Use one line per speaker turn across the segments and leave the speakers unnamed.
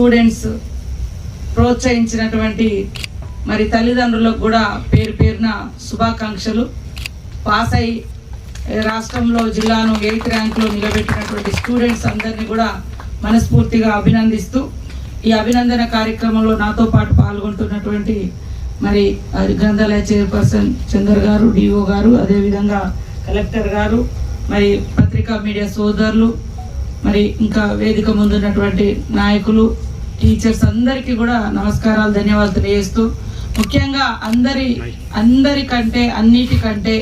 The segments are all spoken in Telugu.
స్టూడెంట్స్ ప్రోత్సహించినటువంటి మరి తల్లిదండ్రులకు కూడా పేరు పేరున శుభాకాంక్షలు. పాస్ అయి రాష్ట్రంలో జిల్లాను ఎయిత్ ర్యాంక్లో నిలబెట్టినటువంటి స్టూడెంట్స్ అందరినీ కూడా మనస్ఫూర్తిగా అభినందిస్తూ ఈ అభినందన కార్యక్రమంలో నాతో పాటు పాల్గొంటున్నటువంటి మరి గ్రంథాలయ చైర్పర్సన్ చందర్ గారు డిఓ గారు అదేవిధంగా కలెక్టర్ గారు మరి పత్రికా మీడియా సోదరులు మరి ఇంకా వేదిక ముందున్నటువంటి నాయకులు టీచర్స్ అందరికీ కూడా నమస్కారాలు ధన్యవాదాలు తెలియజేస్తూ ముఖ్యంగా అందరి అందరికంటే అన్నిటికంటే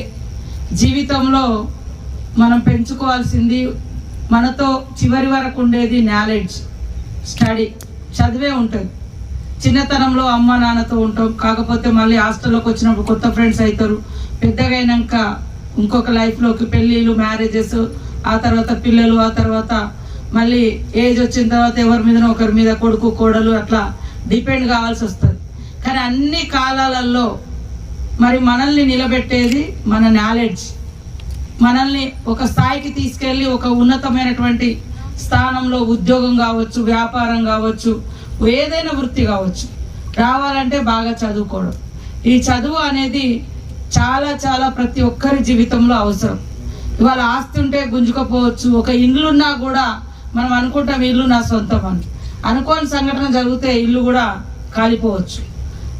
జీవితంలో మనం పెంచుకోవాల్సింది మనతో చివరి వరకు ఉండేది నాలెడ్జ్ స్టడీ. చదివే ఉంటుంది. చిన్నతనంలో అమ్మ నాన్నతో ఉంటాం. కాకపోతే మళ్ళీ హాస్టల్లోకి వచ్చినప్పుడు కొత్త ఫ్రెండ్స్ అవుతారు పెద్దగైనాక ఇంకొక లైఫ్లోకి పెళ్ళిళ్ళు మ్యారేజెస్ ఆ తర్వాత పిల్లలు ఆ తర్వాత మళ్ళీ ఏజ్ వచ్చిన తర్వాత ఎవరి మీద ఒకరి మీద కొడుకు కోడలు అట్లా డిపెండ్ కావాల్సి వస్తుంది. కానీ అన్ని కాలాలలో మరి మనల్ని నిలబెట్టేది మన నాలెడ్జ్. మనల్ని ఒక స్థాయికి తీసుకెళ్ళి ఒక ఉన్నతమైనటువంటి స్థానంలో ఉద్యోగం కావచ్చు వ్యాపారం కావచ్చు ఏదైనా వృత్తి కావచ్చు రావాలంటే బాగా చదువుకోవడం. ఈ చదువు అనేది చాలా చాలా ప్రతి ఒక్కరి జీవితంలో అవసరం. ఇవాళ ఆస్తి ఉంటే గుంజుకపోవచ్చు ఒక ఇండ్లున్నా కూడా మనం అనుకుంటాం ఇల్లు నా సొంతం అని. అనుకోని సంఘటన జరిగితే ఇల్లు కూడా కాలిపోవచ్చు.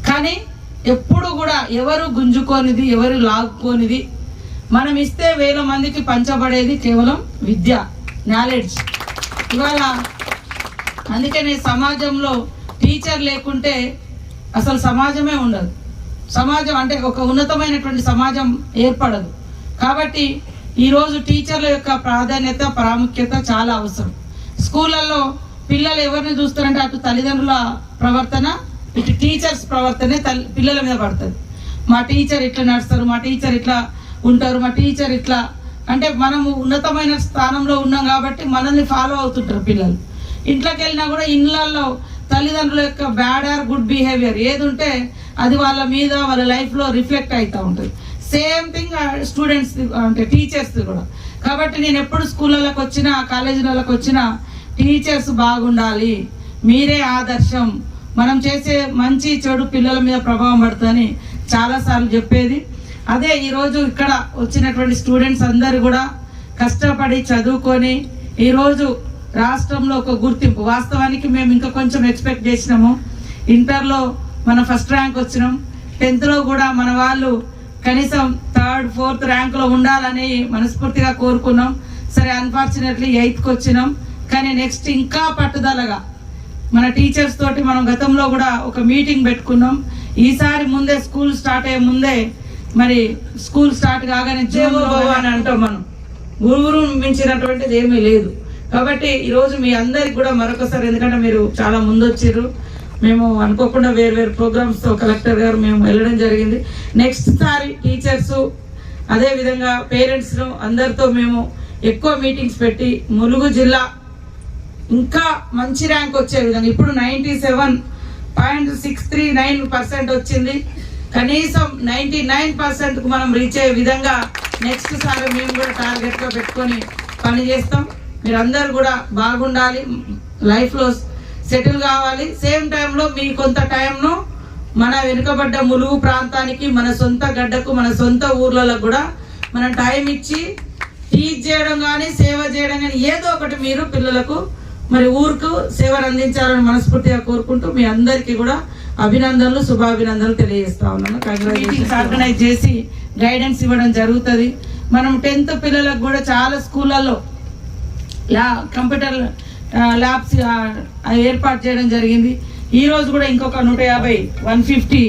కానీ ఎప్పుడు కూడా ఎవరు గుంజుకోనిది ఎవరు లాక్కోనిది మనం ఇస్తే వేల మందికి పంచబడేది కేవలం విద్య నాలెడ్జ్. ఇవాళ అందుకనే సమాజంలో టీచర్ లేకుంటే అసలు సమాజమే ఉండదు. సమాజం అంటే ఒక ఉన్నతమైనటువంటి సమాజం ఏర్పడదు. కాబట్టి ఈరోజు టీచర్ల యొక్క ప్రాధాన్యత ప్రాముఖ్యత చాలా అవసరం. స్కూళ్ళల్లో పిల్లలు ఎవరిని చూస్తారంటే అటు తల్లిదండ్రుల ప్రవర్తన ఇటు టీచర్స్ ప్రవర్తనే తల్లి పిల్లల మీద పడుతుంది. మా టీచర్ ఇట్లా నడుస్తారు మా టీచర్ ఇట్లా ఉంటారు మా టీచర్ ఇట్లా అంటే మనము ఉన్నతమైన స్థానంలో ఉన్నాం కాబట్టి మనల్ని ఫాలో అవుతుంటారు పిల్లలు. ఇంట్లోకి వెళ్ళినా కూడా ఇళ్ళల్లో తల్లిదండ్రుల యొక్క బ్యాడ్ ఆర్ గుడ్ బిహేవియర్ ఏది ఉంటే అది వాళ్ళ మీద వాళ్ళ లైఫ్లో రిఫ్లెక్ట్ అవుతూ ఉంటుంది. సేమ్ థింగ్ స్టూడెంట్స్ అంటే టీచర్స్ కూడా. కాబట్టి నేను ఎప్పుడు స్కూళ్ళకి వచ్చినా కాలేజీలకు వచ్చినా టీచర్స్ బాగుండాలి. మీరే ఆదర్శం. మనం చేసే మంచి చెడు పిల్లల మీద ప్రభావం పడుతుందని చాలాసార్లు చెప్పేది. అదే ఈరోజు ఇక్కడ వచ్చినటువంటి స్టూడెంట్స్ అందరు కూడా కష్టపడి చదువుకొని ఈరోజు రాష్ట్రంలో ఒక గుర్తింపు. వాస్తవానికి మేము ఇంకా కొంచెం ఎక్స్పెక్ట్ చేసినాము. ఇంటర్లో మన ఫస్ట్ ర్యాంక్ వచ్చినాం. టెన్త్లో కూడా మన వాళ్ళు కనీసం థర్డ్ ఫోర్త్ ర్యాంక్లో ఉండాలని మనస్ఫూర్తిగా కోరుకున్నాం. సరే అన్ఫార్చునేట్లీ ఎయిత్కి వచ్చినాం. కానీ నెక్స్ట్ ఇంకా పట్టుదలగా. మన టీచర్స్ తోటి మనం గతంలో కూడా ఒక మీటింగ్ పెట్టుకున్నాం. ఈసారి ముందే స్కూల్ స్టార్ట్ అయ్యే ముందే మరి స్కూల్ స్టార్ట్ కాగానే జేవో భవ అని అంటాం మనం. గురువురు మించినటువంటిది ఏమీ లేదు. కాబట్టి ఈరోజు మీ అందరికి కూడా మరొకసారి ఎందుకంటే మీరు చాలా ముందు వచ్చారు మేము అనుకోకుండా వేరు వేరు ప్రోగ్రామ్స్తో కలెక్టర్ గారు మేము వెళ్ళడం జరిగింది. నెక్స్ట్ సారి టీచర్స్ అదే విధంగా పేరెంట్స్ అందరితో మేము ఎక్కువ మీటింగ్స్ పెట్టి ములుగు జిల్లా ఇంకా మంచి ర్యాంక్ వచ్చే విధంగా. ఇప్పుడు ninety seven point six three nine percent వచ్చింది. కనీసం నైంటీ నైన్ పర్సెంట్కు మనం రీచ్ అయ్యే విధంగా నెక్స్ట్ సారి మేము కూడా టార్గెట్గా పెట్టుకొని పని చేస్తాం. మీరందరూ కూడా బాగుండాలి లైఫ్లో సెటిల్ కావాలి. సేమ్ టైంలో మీ కొంత టైంను మన వెనుకబడ్డ ములుగు ప్రాంతానికి మన సొంత గడ్డకు మన సొంత ఊర్లలో కూడా మనం టైం ఇచ్చి టీచ్ చేయడం కానీ సేవ చేయడం కానీ ఏదో ఒకటి మీరు పిల్లలకు మరి ఊరుకు సేవలు అందించాలని మనస్ఫూర్తిగా కోరుకుంటూ మీ అందరికీ కూడా అభినందనలు శుభాభినందనలు తెలియజేస్తా ఉన్నాను. కంగ్రాచులేషన్స్ ఆర్గనైజ్ చేసి గైడెన్స్ ఇవ్వడం జరుగుతుంది. మనం టెన్త్ పిల్లలకు కూడా చాలా స్కూళ్ళల్లో లా కంప్యూటర్ ల్యాబ్స్ ఏర్పాటు చేయడం జరిగింది. ఈ రోజు కూడా ఇంకొక నూట యాభై వన్ ఫిఫ్టీ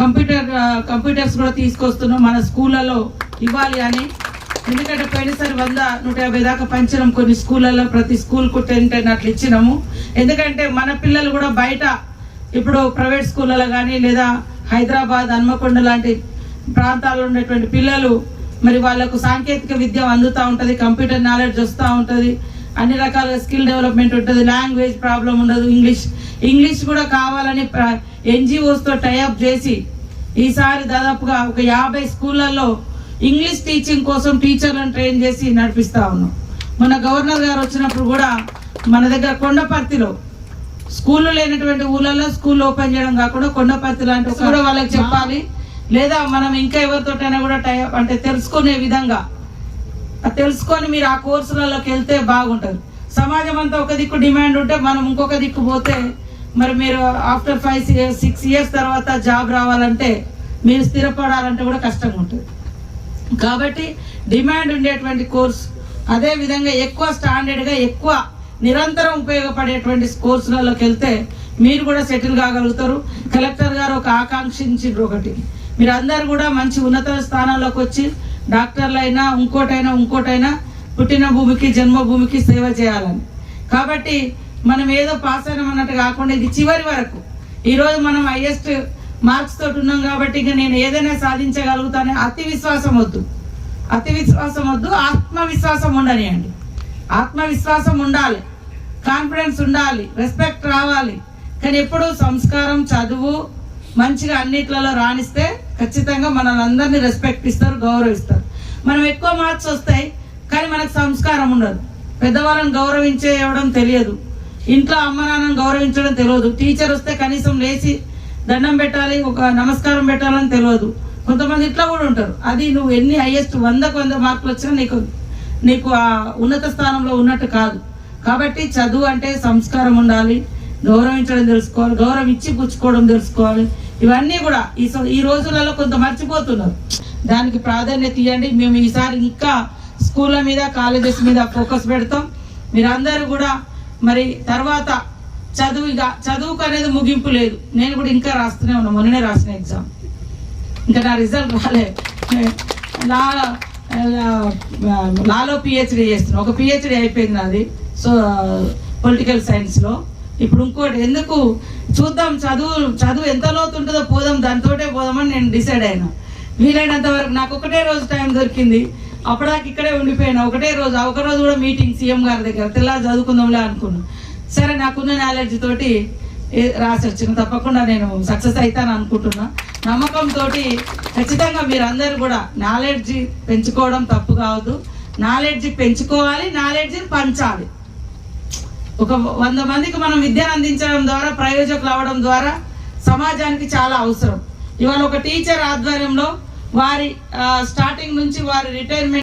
కంప్యూటర్ కంప్యూటర్స్ కూడా తీసుకొస్తున్నాం మన స్కూళ్ళలో ఇవ్వాలి అని. ఎందుకంటే పోయినసారి వంద నూట యాభై దాకా పంచడం కొన్ని స్కూళ్ళల్లో ప్రతి స్కూల్కు టెన్ టెన్ అట్లా ఇచ్చినాము. ఎందుకంటే మన పిల్లలు కూడా బయట ఇప్పుడు ప్రైవేట్ స్కూళ్ళలో కానీ లేదా హైదరాబాద్ హన్మకొండ లాంటి ప్రాంతాల్లో ఉండేటువంటి పిల్లలు మరి వాళ్ళకు సాంకేతిక విద్య అందుతూ ఉంటుంది కంప్యూటర్ నాలెడ్జ్ వస్తూ ఉంటుంది అన్ని రకాల స్కిల్ డెవలప్మెంట్ ఉంటుంది లాంగ్వేజ్ ప్రాబ్లం ఉండదు ఇంగ్లీష్ ఇంగ్లీష్ కూడా కావాలని ఎన్జిఓస్తో టైఅప్ చేసి ఈసారి దాదాపుగా ఒక యాభై స్కూళ్ళల్లో ఇంగ్లీష్ టీచింగ్ కోసం టీచర్లను ట్రైన్ చేసి నడిపిస్తా ఉన్నాం. మన గవర్నర్ గారు వచ్చినప్పుడు కూడా మన దగ్గర కొండపర్తిలో స్కూళ్ళు లేనటువంటి ఊళ్ళలో స్కూల్ ఓపెన్ చేయడం కాకుండా కొండపర్తి లాంటి కూడా వాళ్ళకి చెప్పాలి. లేదా మనం ఇంకా ఎవరితోటైనా కూడా టై అంటే తెలుసుకునే విధంగా తెలుసుకొని మీరు ఆ కోర్సులలోకి వెళ్తే బాగుంటుంది. సమాజం అంతా ఒక దిక్కు డిమాండ్ ఉంటే మనం ఇంకొక దిక్కు పోతే మరి మీరు ఆఫ్టర్ ఫైవ్ సిక్స్ ఇయర్స్ తర్వాత జాబ్ రావాలంటే మీరు స్థిరపడాలంటే కూడా కష్టంగా ఉంటుంది. కాబట్టి డిమాండ్ ఉండేటువంటి కోర్స్. అదే విధంగా ఎక్కువ స్టాండర్డ్గా ఎక్కువ నిరంతరం ఉపయోగపడేటువంటి కోర్సులలోకి వెళ్తే మీరు కూడా సెటిల్ కాగలుగుతారు. కలెక్టర్ గారు ఒక ఆకాంక్షించారు ఒకటి. మీరు అందరు కూడా మంచి ఉన్నత స్థానాల్లోకి వచ్చి డాక్టర్లైనా ఇంకోటైనా ఇంకోటైనా పుట్టిన భూమికి జన్మభూమికి సేవ చేయాలని. కాబట్టి మనం ఏదో పాస్ అయినామన్నట్టు కాకుండా ఇది చివరి వరకు. ఈరోజు మనం హైయెస్ట్ మార్క్స్ తోటి ఉన్నాం కాబట్టి ఇక నేను ఏదైనా సాధించగలుగుతానే అతి విశ్వాసం వద్దు. అతి విశ్వాసం వద్దు ఆత్మవిశ్వాసం ఉండనియండి ఆత్మవిశ్వాసం ఉండాలి. కాన్ఫిడెన్స్ ఉండాలి. రెస్పెక్ట్ రావాలి. కానీ ఎప్పుడు సంస్కారం చదువు మంచిగా అన్నిట్లలో రాణిస్తే ఖచ్చితంగా మనల్ని అందరినీ రెస్పెక్ట్ ఇస్తారు గౌరవిస్తారు. మనం ఎక్కువ మార్క్స్ వస్తాయి కానీ మనకు సంస్కారం ఉండదు. పెద్దవాళ్ళని గౌరవించే తెలియదు. ఇంట్లో అమ్మ నాన్నని గౌరవించడం తెలియదు. టీచర్ వస్తే కనీసం లేచి దండం పెట్టాలి ఒక నమస్కారం పెట్టాలని తెలియదు. కొంతమంది ఇట్లా కూడా ఉంటారు. అది నువ్వు ఎన్ని హైయెస్ట్ వందకు వంద మార్కులు వచ్చినా నీకు నీకు ఆ ఉన్నత స్థానంలో ఉన్నట్టు కాదు. కాబట్టి చదువు అంటే సంస్కారం ఉండాలి గౌరవించడం తెలుసుకోవాలి గౌరవం ఇచ్చి పుచ్చుకోవడం తెలుసుకోవాలి. ఇవన్నీ కూడా ఈ స- ఈ రోజులలో కొంత మర్చిపోతున్నారు. దానికి ప్రాధాన్యత ఇవ్వండి. మేము ఈసారి ఇంకా స్కూళ్ళ మీద కాలేజెస్ మీద ఫోకస్ పెడతాం. మీరందరూ కూడా మరి తర్వాత చదువు ఇక చదువుకు అనేది ముగింపు లేదు. నేను కూడా ఇంకా రాస్తూనే ఉన్నా. మొన్ననే రాసిన ఎగ్జామ్ ఇంకా నా రిజల్ట్ రాలే. లా లాలో పిహెచ్డి చేస్తున్నా. ఒక పిహెచ్డి అయిపోయింది నాది. సో పొలిటికల్ సైన్స్లో ఇప్పుడు ఇంకోటి ఎందుకు చూద్దాం చదువు చదువు ఎంత లోతు ఉంటుందో పోదాం దాంతోటే పోదామని నేను డిసైడ్ అయినా. వీలైనంత వరకు నాకు ఒకటే రోజు టైం దొరికింది. అప్పటిదాకా ఇక్కడే ఉండిపోయినా. ఒకటే రోజు ఒకరోజు ఒక రోజు కూడా మీటింగ్ సీఎం గారి దగ్గర తెల్లారి చదువుకుందాంలే అనుకున్నాను సరే నాకున్న నాలెడ్జ్ తోటి రాసొచ్చు రాసి వచ్చిన తప్పకుండా నేను సక్సెస్ అవుతాను అనుకుంటున్నా. నమ్మకంతో ఖచ్చితంగా మీరందరూ కూడా నాలెడ్జ్ పెంచుకోవడం తప్పు కావద్దు. నాలెడ్జ్ పెంచుకోవాలి నాలెడ్జ్ని పంచాలి. ఒక వంద మందికి మనం విద్యను అందించడం ద్వారా ప్రయోజకులు అవడం ద్వారా సమాజానికి చాలా అవసరం. ఇవాళ ఒక టీచర్ ఆధ్వర్యంలో వారి స్టార్టింగ్ నుంచి వారి రిటైర్మెంట్